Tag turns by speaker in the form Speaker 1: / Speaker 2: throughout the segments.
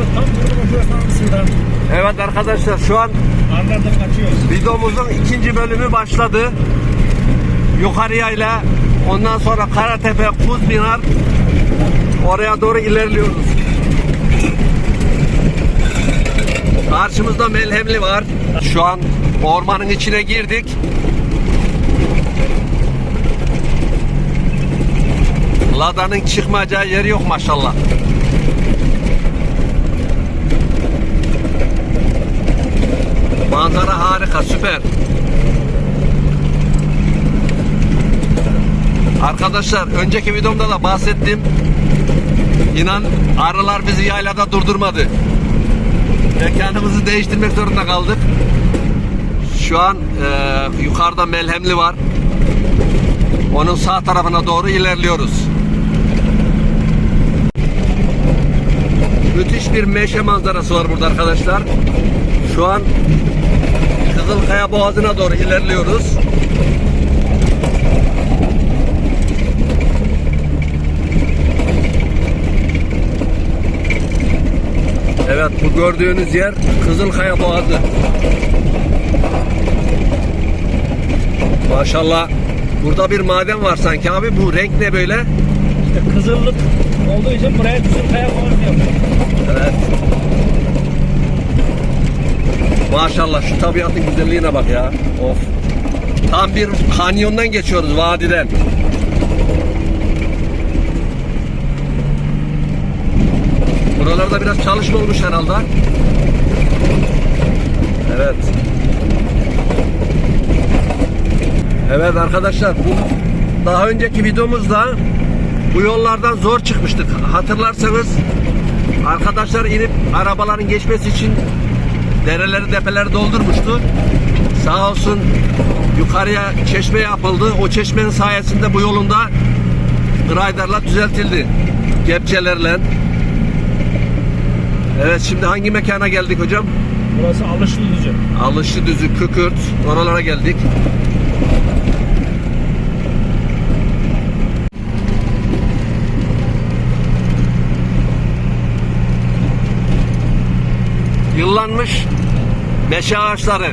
Speaker 1: Yok tam.
Speaker 2: Evet arkadaşlar şu an
Speaker 1: kaçıyoruz.
Speaker 2: videomuzun ikinci bölümü başladı. Yukarıya ile ondan sonra Karatepe, Kuzminar oraya doğru ilerliyoruz. Karşımızda Melhemli var. Şu an ormanın içine girdik. Lada'nın çıkmayacağı yeri yok maşallah. Manzara harika, süper. Arkadaşlar önceki videomda da bahsettim. İnan arılar bizi yaylada durdurmadı. Mekanımızı değiştirmek zorunda kaldık. Şu an e, yukarıda Melhemli var. Onun sağ tarafına doğru ilerliyoruz. Müthiş bir meşe manzarası var burada arkadaşlar. Şu an Kızılkaya Boğazı'na doğru ilerliyoruz. Evet bu gördüğünüz yer Kızılkaya Boğazı. Maşallah. Burada bir maden var sanki abi. Bu renk ne böyle?
Speaker 1: İşte kızıllık olduğu için buraya kızıl kaya falan diyor.
Speaker 2: Evet. Maşallah şu tabiatın güzelliğine bak ya. Of. Tam bir kanyondan geçiyoruz vadiden. Buralarda biraz çalışma olmuş herhalde. Evet. Evet arkadaşlar bu daha önceki videomuzda bu yollardan zor çıkmıştık. Hatırlarsanız arkadaşlar inip arabaların geçmesi için dereleri depeleri doldurmuştu. Sağ olsun yukarıya çeşme yapıldı. O çeşmenin sayesinde bu yolunda grayderla düzeltildi. Kepçelerle. Evet şimdi hangi mekana geldik hocam?
Speaker 1: Burası alışlı düzü.
Speaker 2: Alışlı düzü, kükürt. Oralara geldik. Yıllanmış meşe ağaçları.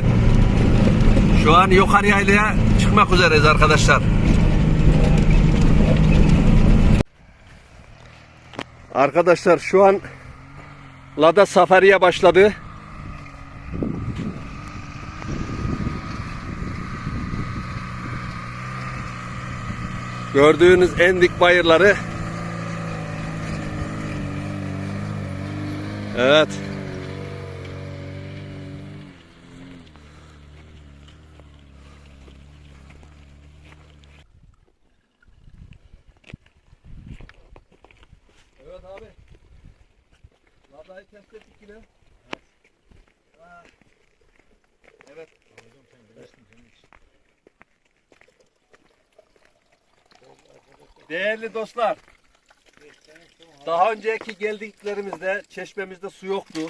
Speaker 2: Şu an yukarı yaylaya çıkmak üzereyiz arkadaşlar. Arkadaşlar şu an Lada safariye başladı. Gördüğünüz en dik bayırları. Evet Evet. Değerli dostlar. Daha önceki geldiklerimizde çeşmemizde su yoktu.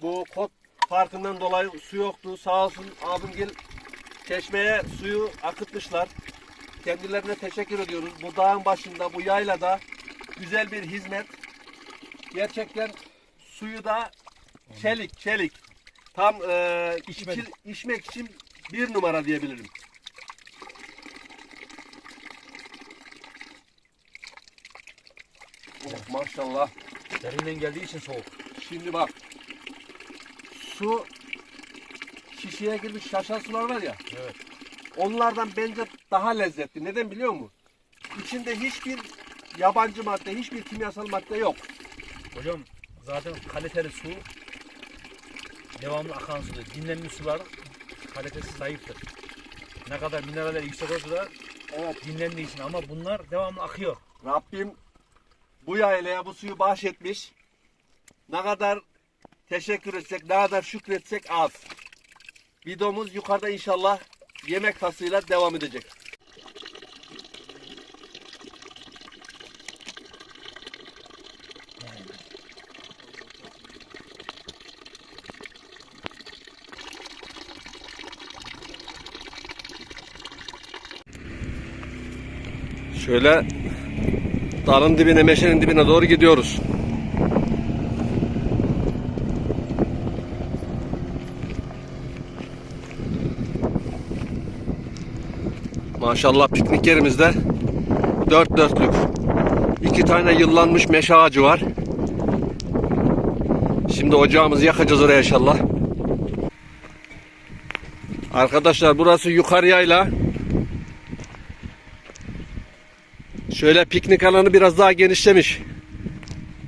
Speaker 2: Bu kot farkından dolayı su yoktu. Sağ olsun abimgil çeşmeye suyu akıtmışlar. Kendilerine teşekkür ediyoruz. Bu dağın başında, bu yaylada güzel bir hizmet. Gerçekten suyu da çelik, çelik. Tam e, içi- içmek için bir numara diyebilirim. Oh, maşallah.
Speaker 1: Derinden geldiği için soğuk.
Speaker 2: Şimdi bak. Su şişeye girmiş şaşan sular var ya.
Speaker 1: Evet.
Speaker 2: Onlardan bence daha lezzetli. Neden biliyor musun? İçinde hiçbir yabancı madde, hiçbir kimyasal madde yok.
Speaker 1: Hocam zaten kaliteli su devamlı akan sudur. Dinlenmiş sular kalitesi zayıftır. Ne kadar mineraller yüksek olsa da
Speaker 2: Evet.
Speaker 1: dinlendiği için ama bunlar devamlı akıyor.
Speaker 2: Rabbim bu yaylaya bu suyu bahşetmiş. Ne kadar teşekkür etsek, ne kadar şükretsek az. Videomuz yukarıda inşallah yemek tasıyla devam edecek. Şöyle dalın dibine, meşenin dibine doğru gidiyoruz. Maşallah piknik yerimizde dört dörtlük. iki tane yıllanmış meşe ağacı var. Şimdi ocağımızı yakacağız oraya inşallah. Arkadaşlar burası yukarıyayla Şöyle piknik alanı biraz daha genişlemiş.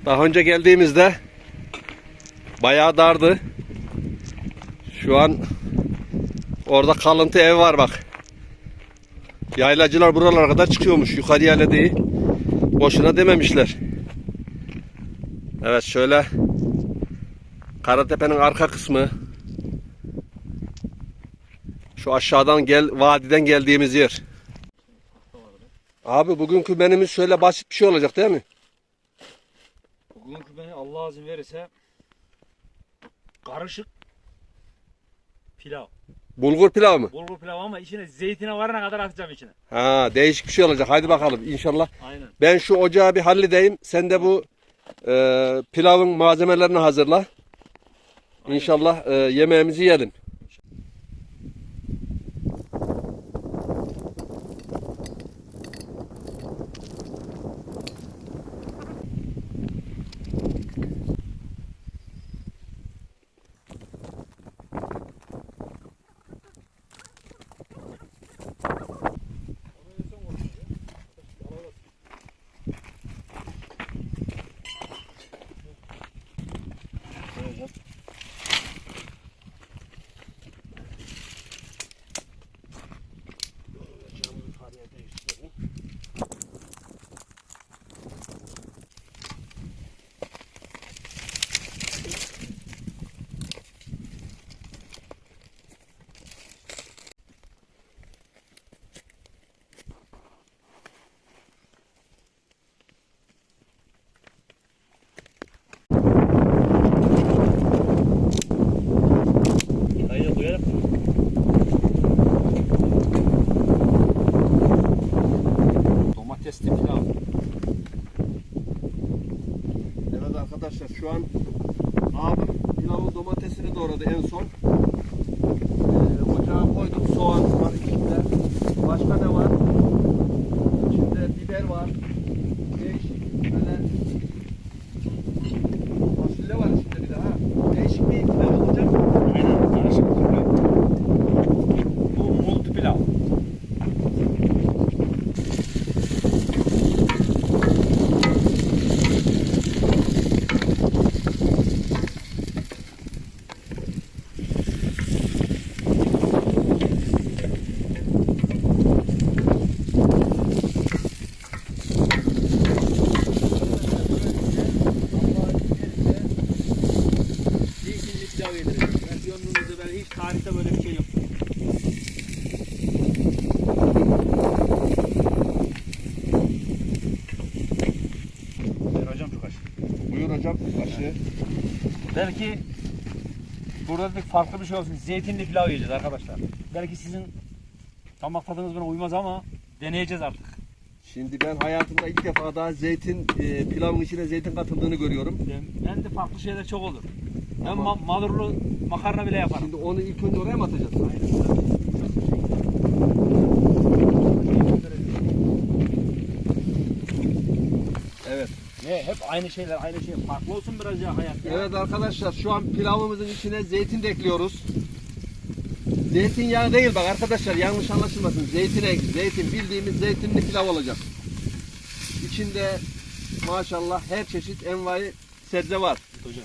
Speaker 2: Daha önce geldiğimizde bayağı dardı. Şu an orada kalıntı ev var bak. Yaylacılar buralara kadar çıkıyormuş. Yukarı yayla değil. Boşuna dememişler. Evet şöyle Karatepe'nin arka kısmı. Şu aşağıdan gel vadiden geldiğimiz yer. Abi bugünkü menümüz şöyle basit bir şey olacak değil mi?
Speaker 1: Bugünkü beni Allah izin verirse karışık pilav.
Speaker 2: Bulgur pilav mı?
Speaker 1: Bulgur pilav ama içine zeytine varana kadar atacağım içine.
Speaker 2: Ha değişik bir şey olacak. Haydi bakalım inşallah.
Speaker 1: Aynen.
Speaker 2: Ben şu ocağı bir halledeyim. Sen de bu e, pilavın malzemelerini hazırla. İnşallah e, yemeğimizi yiyelim. Şu an abim pilavın domatesini doğradı en son. Ee, ocağa koyduk soğan var içinde. Başka ne var? İçinde biber var. Değişik böyle fasulye var içinde bir de ha. Değişik bir pilav olacak.
Speaker 1: Aynen karışık pilav. Bu multi pilav. Zeytinli pilav yedireceğim. Ben gönlümüzde ben hiç tarihte böyle bir şey yok. Ver hocam şu kaşığı.
Speaker 2: Buyur hocam. Başı.
Speaker 1: Belki burada bir farklı bir şey olsun. Zeytinli pilav yiyeceğiz arkadaşlar. Belki sizin damak tadınız buna uymaz ama deneyeceğiz artık.
Speaker 2: Şimdi ben hayatımda ilk defa daha zeytin e, pilavın içine zeytin katıldığını görüyorum.
Speaker 1: Ben, ben de farklı şeyler çok olur. Ben
Speaker 2: Ama-
Speaker 1: ma- malurlu makarna bile yaparım.
Speaker 2: Şimdi onu ilk önce oraya mı atacağız? Evet.
Speaker 1: Ne hep aynı şeyler aynı şey. Farklı olsun biraz ya hayat ya.
Speaker 2: Evet arkadaşlar şu an pilavımızın içine zeytin de ekliyoruz. Zeytinyağı değil bak arkadaşlar yanlış anlaşılmasın. Zeytin ek, zeytin bildiğimiz zeytinli pilav olacak. İçinde maşallah her çeşit envai sebze var.
Speaker 1: Hocam.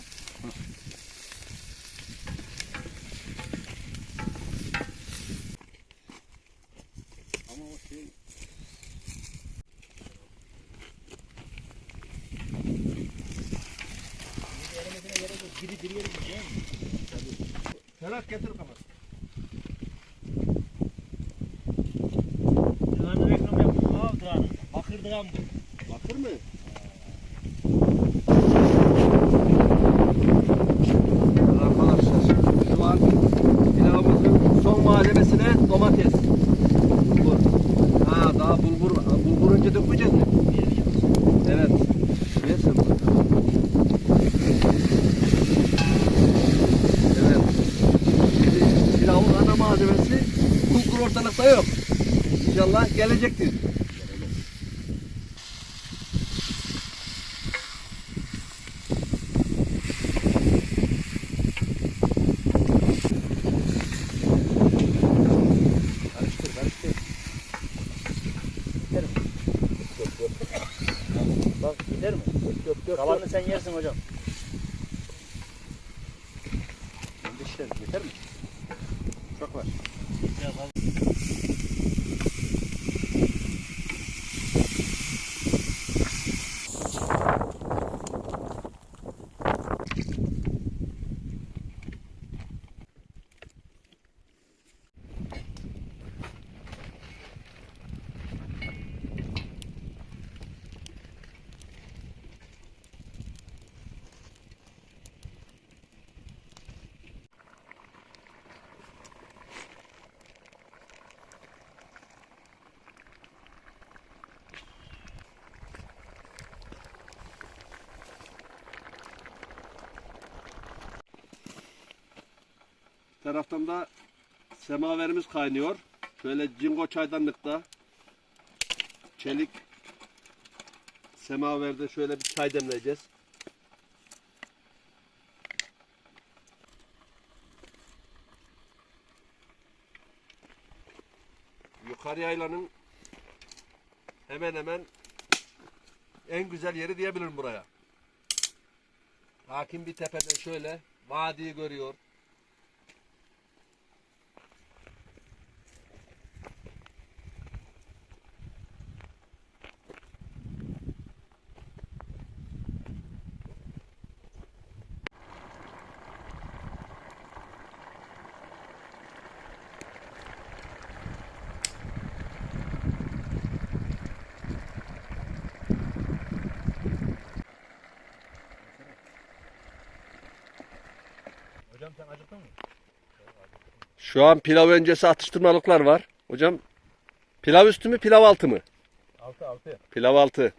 Speaker 2: Taraftan da semaverimiz kaynıyor. Şöyle cingo çaydanlıkta çelik semaverde şöyle bir çay demleyeceğiz. Yukarı yaylanın hemen hemen en güzel yeri diyebilirim buraya. Hakim bir tepeden şöyle vadiyi görüyor.
Speaker 1: Hocam sen acıktın mı?
Speaker 2: Şu an pilav öncesi atıştırmalıklar var. Hocam pilav üstü mü pilav altı mı?
Speaker 1: Altı altı.
Speaker 2: Pilav altı.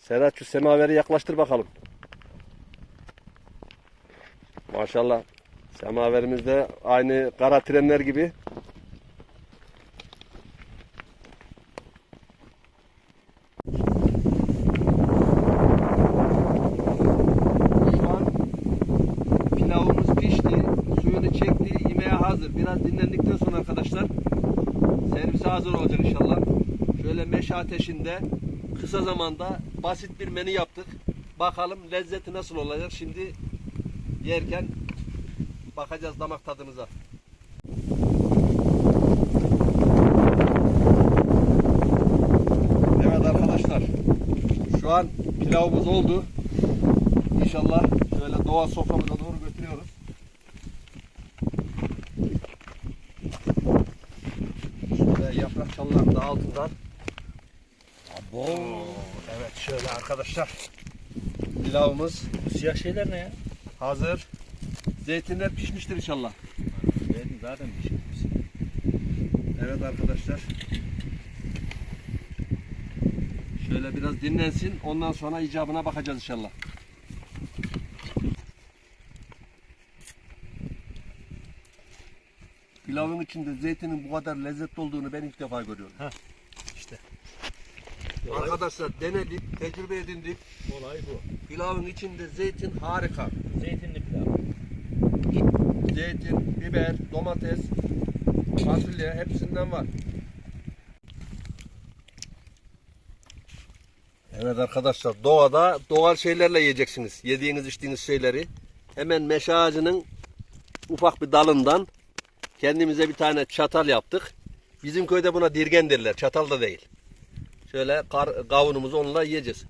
Speaker 2: Serhat şu semaveri yaklaştır bakalım. Maşallah. Semaverimiz de aynı kara trenler gibi. Şu an pilavımız pişti, suyunu çekti, yemeğe hazır. Biraz dinlendikten sonra arkadaşlar servise hazır olacak inşallah. Şöyle meşe ateşinde kısa zamanda basit bir menü yaptık. Bakalım lezzeti nasıl olacak. Şimdi yerken bakacağız damak tadımıza. Evet arkadaşlar. Şu an pilavımız oldu. İnşallah şöyle doğa soframıza doğru götürüyoruz. Şöyle yaprak çalıların da altından.
Speaker 1: Abo. Evet şöyle arkadaşlar.
Speaker 2: Pilavımız
Speaker 1: Bu siyah şeyler ne ya?
Speaker 2: hazır. Zeytinler pişmiştir inşallah.
Speaker 1: Benim zaten şey.
Speaker 2: Evet arkadaşlar. Şöyle biraz dinlensin. Ondan sonra icabına bakacağız inşallah. Pilavın içinde zeytinin bu kadar lezzetli olduğunu ben ilk defa görüyorum.
Speaker 1: İşte.
Speaker 2: Arkadaşlar denedik, tecrübe edindik.
Speaker 1: Olay bu.
Speaker 2: Pilavın içinde zeytin harika.
Speaker 1: Zeytinli pilav.
Speaker 2: Zeytin, biber, domates, fasulye hepsinden var. Evet arkadaşlar doğada doğal şeylerle yiyeceksiniz. Yediğiniz içtiğiniz şeyleri. Hemen meşe ağacının ufak bir dalından kendimize bir tane çatal yaptık. Bizim köyde buna dirgen derler. Çatal da değil. Şöyle kar, kavunumuzu onunla yiyeceğiz.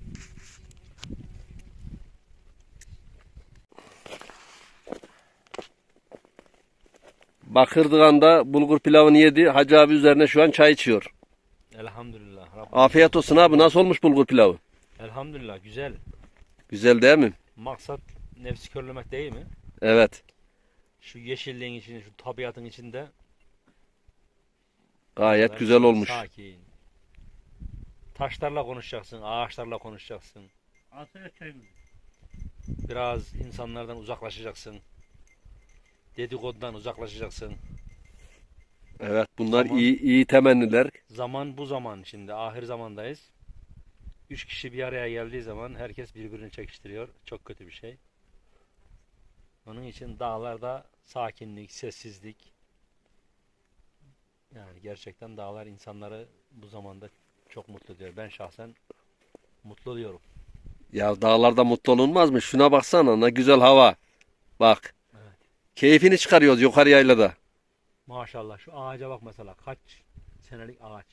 Speaker 2: Bakırdıgan'da bulgur pilavını yedi. Hacı abi üzerine şu an çay içiyor.
Speaker 1: Elhamdülillah. Rabbim.
Speaker 2: Afiyet olsun abi. Nasıl olmuş bulgur pilavı?
Speaker 1: Elhamdülillah güzel.
Speaker 2: Güzel değil mi?
Speaker 1: Maksat nefsi körlemek değil mi?
Speaker 2: Evet.
Speaker 1: Şu yeşilliğin içinde, şu tabiatın içinde.
Speaker 2: Gayet güzel olmuş.
Speaker 1: Sakin. Taşlarla konuşacaksın, ağaçlarla konuşacaksın.
Speaker 3: Alsana çayımızı.
Speaker 1: Biraz insanlardan uzaklaşacaksın. Dedikodudan uzaklaşacaksın.
Speaker 2: Evet bunlar
Speaker 1: Tamam.
Speaker 2: iyi iyi temenniler.
Speaker 1: Zaman bu zaman şimdi ahir zamandayız. Üç kişi bir araya geldiği zaman herkes birbirini çekiştiriyor. Çok kötü bir şey. Onun için dağlarda sakinlik, sessizlik. Yani gerçekten dağlar insanları bu zamanda çok mutlu ediyor. Ben şahsen mutlu oluyorum.
Speaker 2: Ya dağlarda mutlu olunmaz mı? Şuna baksana ne güzel hava. Bak.
Speaker 1: Evet.
Speaker 2: Keyfini çıkarıyoruz yukarı yaylada.
Speaker 1: Maşallah şu ağaca bak mesela kaç senelik ağaç.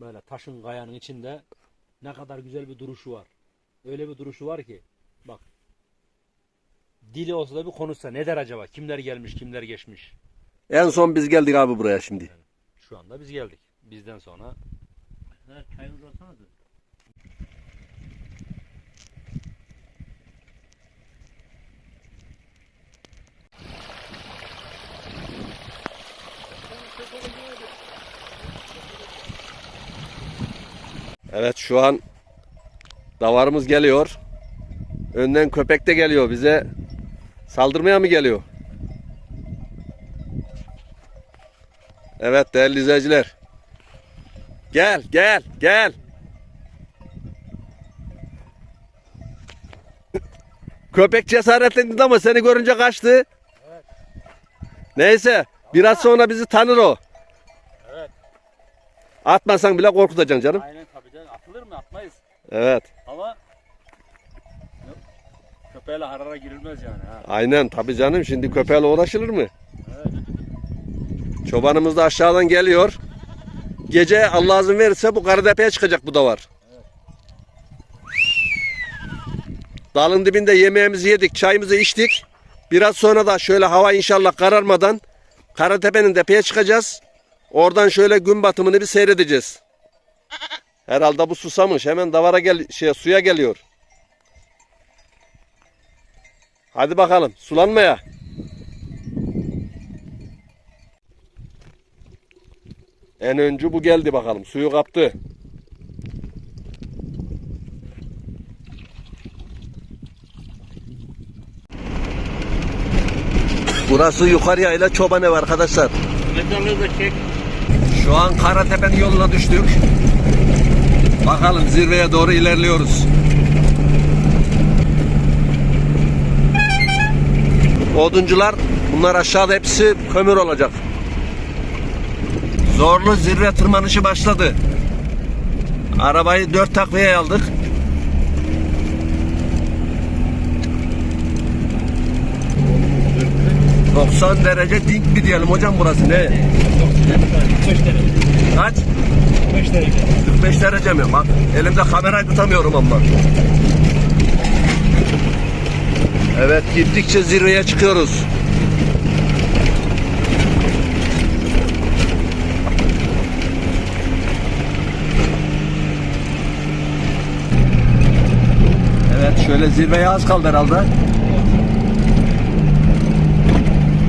Speaker 1: Böyle taşın kayanın içinde ne kadar güzel bir duruşu var. Öyle bir duruşu var ki bak. Dili olsa da bir konuşsa ne der acaba? Kimler gelmiş, kimler geçmiş?
Speaker 2: En son biz geldik abi buraya şimdi.
Speaker 1: Şu anda biz geldik. Bizden sonra
Speaker 3: Çay uzatsanız.
Speaker 2: Evet şu an davarımız geliyor. Önden köpek de geliyor bize. Saldırmaya mı geliyor? Evet değerli izleyiciler. Gel gel gel. Köpek cesaretlendi ama seni görünce kaçtı. Neyse biraz sonra bizi tanır o.
Speaker 1: Evet.
Speaker 2: Atmasan bile korkutacaksın canım.
Speaker 1: Aynen tabii canım. Atılır mı? Atmayız.
Speaker 2: Evet.
Speaker 1: Ama köpeğle harara girilmez yani. Ha.
Speaker 2: Aynen tabii canım şimdi köpeğle uğraşılır mı?
Speaker 1: Evet.
Speaker 2: Çobanımız da aşağıdan geliyor. Gece Allah izin verirse bu Karadepe'ye çıkacak bu da var. Dalın dibinde yemeğimizi yedik, çayımızı içtik. Biraz sonra da şöyle hava inşallah kararmadan Karatepe'nin tepeye çıkacağız. Oradan şöyle gün batımını bir seyredeceğiz. Herhalde bu susamış. Hemen davara gel şey suya geliyor. Hadi bakalım sulanmaya. En öncü bu geldi bakalım. Suyu kaptı. Burası yukarı yayla çoban ev arkadaşlar. Şu an Karatepe'nin yoluna düştük. Bakalım zirveye doğru ilerliyoruz. Oduncular bunlar aşağıda hepsi kömür olacak. Zorlu zirve tırmanışı başladı. Arabayı dört takviye aldık. ...90 derece dik mi diyelim hocam burası ne?
Speaker 3: 45 derece.
Speaker 2: Kaç?
Speaker 3: 45 derece.
Speaker 2: 45 derece mi? Bak elimde kamerayı tutamıyorum ama. Evet gittikçe zirveye çıkıyoruz. Evet şöyle zirveye az kaldı herhalde.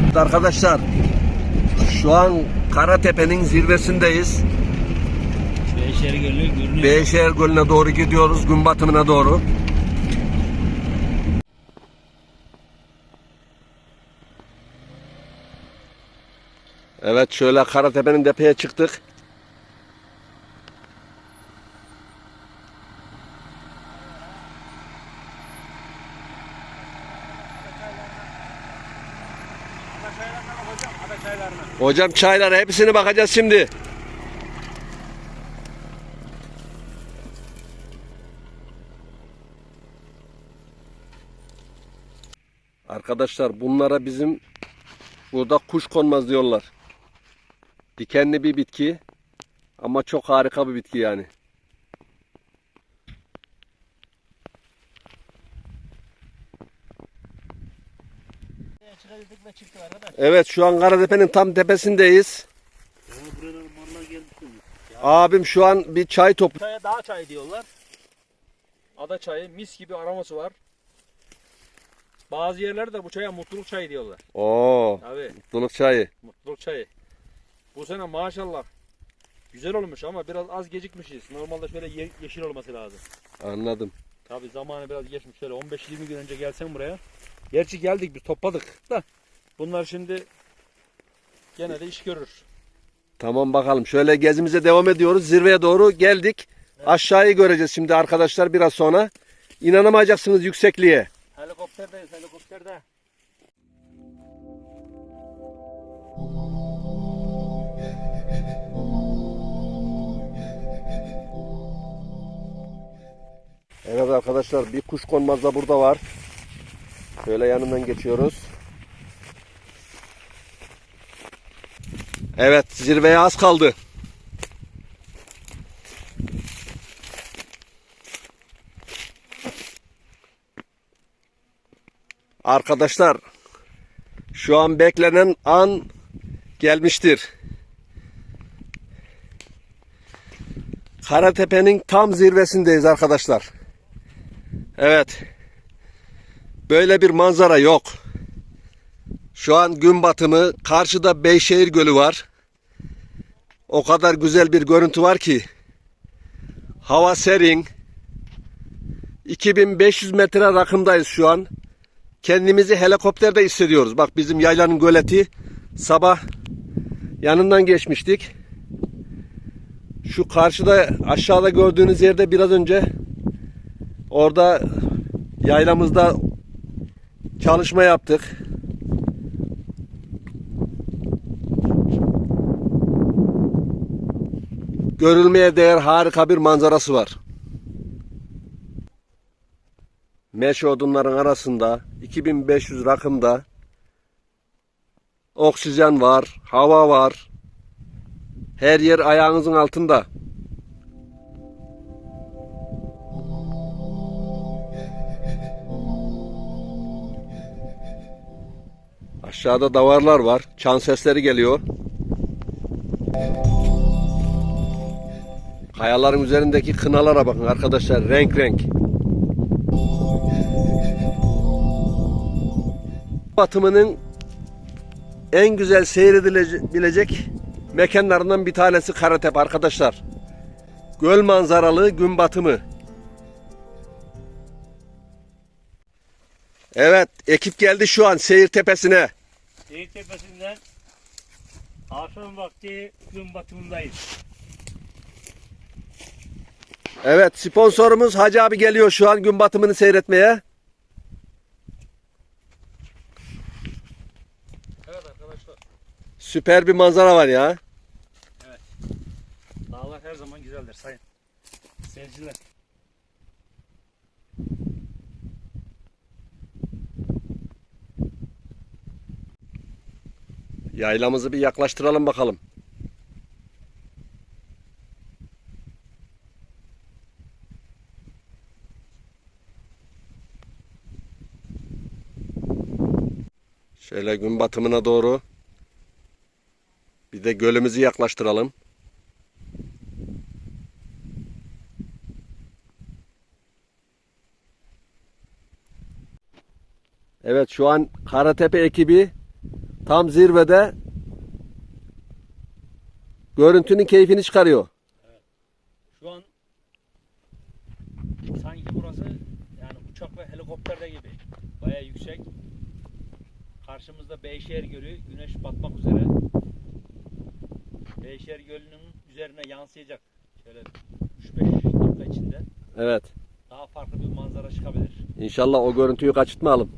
Speaker 2: Evet Arkadaşlar şu an Karatepe'nin zirvesindeyiz.
Speaker 3: Beyşehir Gölü görünüyor.
Speaker 2: Beyşehir Gölü'ne doğru gidiyoruz, gün batımına doğru. Evet şöyle Karatepe'nin tepeye çıktık. Hocam çaylara hepsini bakacağız şimdi. Arkadaşlar bunlara bizim burada kuş konmaz diyorlar. Dikenli bir bitki ama çok harika bir bitki yani.
Speaker 3: Çıkardık ve çıktık arkadaş.
Speaker 2: Evet şu an Karatepe'nin tam tepesindeyiz.
Speaker 3: Ya mallar.
Speaker 2: Abim şu an bir çay toplu.
Speaker 1: Çaya dağ çayı diyorlar. Ada çayı mis gibi aroması var. Bazı yerlerde bu çaya mutluluk çayı diyorlar.
Speaker 2: Oo,
Speaker 1: Tabii
Speaker 2: mutluluk çayı.
Speaker 1: mutluluk çayı. Bu sene maşallah güzel olmuş ama biraz az gecikmişiz. Normalde şöyle ye- yeşil olması lazım.
Speaker 2: Anladım.
Speaker 1: Tabi zamanı biraz geçmiş. Şöyle 15-20 gün önce gelsen buraya. Gerçi geldik biz topladık da. Bunlar şimdi gene de iş görür.
Speaker 2: Tamam bakalım. Şöyle gezimize devam ediyoruz. Zirveye doğru geldik. Aşağıyı göreceğiz şimdi arkadaşlar biraz sonra. İnanamayacaksınız yüksekliğe.
Speaker 1: Helikopterdeyiz helikopterde.
Speaker 2: Evet arkadaşlar bir kuş konmaz da burada var. Şöyle yanından geçiyoruz. Evet zirveye az kaldı. Arkadaşlar şu an beklenen an gelmiştir. Karatepe'nin tam zirvesindeyiz arkadaşlar. Evet. Böyle bir manzara yok. Şu an gün batımı. Karşıda Beyşehir Gölü var. O kadar güzel bir görüntü var ki. Hava serin. 2500 metre rakımdayız şu an. Kendimizi helikopterde hissediyoruz. Bak bizim yaylanın göleti sabah yanından geçmiştik. Şu karşıda aşağıda gördüğünüz yerde biraz önce Orada yaylamızda çalışma yaptık. Görülmeye değer harika bir manzarası var. Meşe odunların arasında 2500 rakımda oksijen var, hava var. Her yer ayağınızın altında. Aşağıda davarlar var. Çan sesleri geliyor. Kayaların üzerindeki kınalara bakın arkadaşlar. Renk renk. Batımının en güzel seyredilebilecek mekanlarından bir tanesi Karatepe arkadaşlar. Göl manzaralı gün batımı. Evet, ekip geldi şu an seyir tepesine.
Speaker 3: Şehir tepesinden akşam vakti gün batımındayız.
Speaker 2: Evet, sponsorumuz Hacı abi geliyor şu an gün batımını seyretmeye.
Speaker 1: Evet arkadaşlar.
Speaker 2: Süper bir manzara var ya.
Speaker 3: Dağlar her zaman güzeldir sayın seyirciler.
Speaker 2: Yaylamızı bir yaklaştıralım bakalım. Şöyle gün batımına doğru bir de gölümüzü yaklaştıralım. Evet şu an Karatepe ekibi tam zirvede görüntünün keyfini çıkarıyor.
Speaker 1: Şu an sanki burası yani uçak ve helikopterde gibi. Baya yüksek. Karşımızda Beyşehir Gölü güneş batmak üzere. Beyşehir Gölü'nün üzerine yansıyacak. Şöyle 3-5 dakika içinde
Speaker 2: Evet.
Speaker 1: daha farklı bir manzara çıkabilir.
Speaker 2: İnşallah o görüntüyü kaçırtmayalım.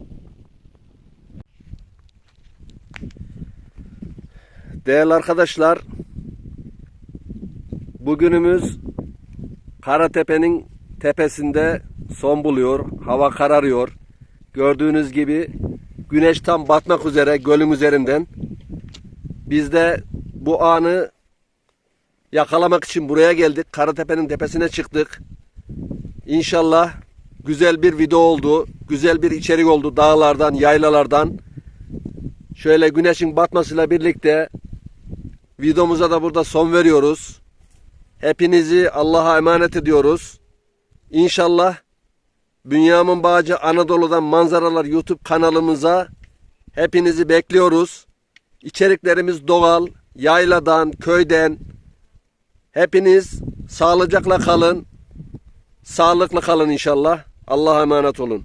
Speaker 2: Değerli arkadaşlar, bugünümüz Karatepe'nin tepesinde son buluyor. Hava kararıyor. Gördüğünüz gibi güneş tam batmak üzere gölün üzerinden. Biz de bu anı yakalamak için buraya geldik. Karatepe'nin tepesine çıktık. İnşallah güzel bir video oldu. Güzel bir içerik oldu dağlardan, yaylalardan. Şöyle güneşin batmasıyla birlikte videomuza da burada son veriyoruz. Hepinizi Allah'a emanet ediyoruz. İnşallah Bünyamin Bağcı Anadolu'dan Manzaralar YouTube kanalımıza hepinizi bekliyoruz. İçeriklerimiz doğal, yayladan, köyden. Hepiniz sağlıcakla kalın. Sağlıklı kalın inşallah. Allah'a emanet olun.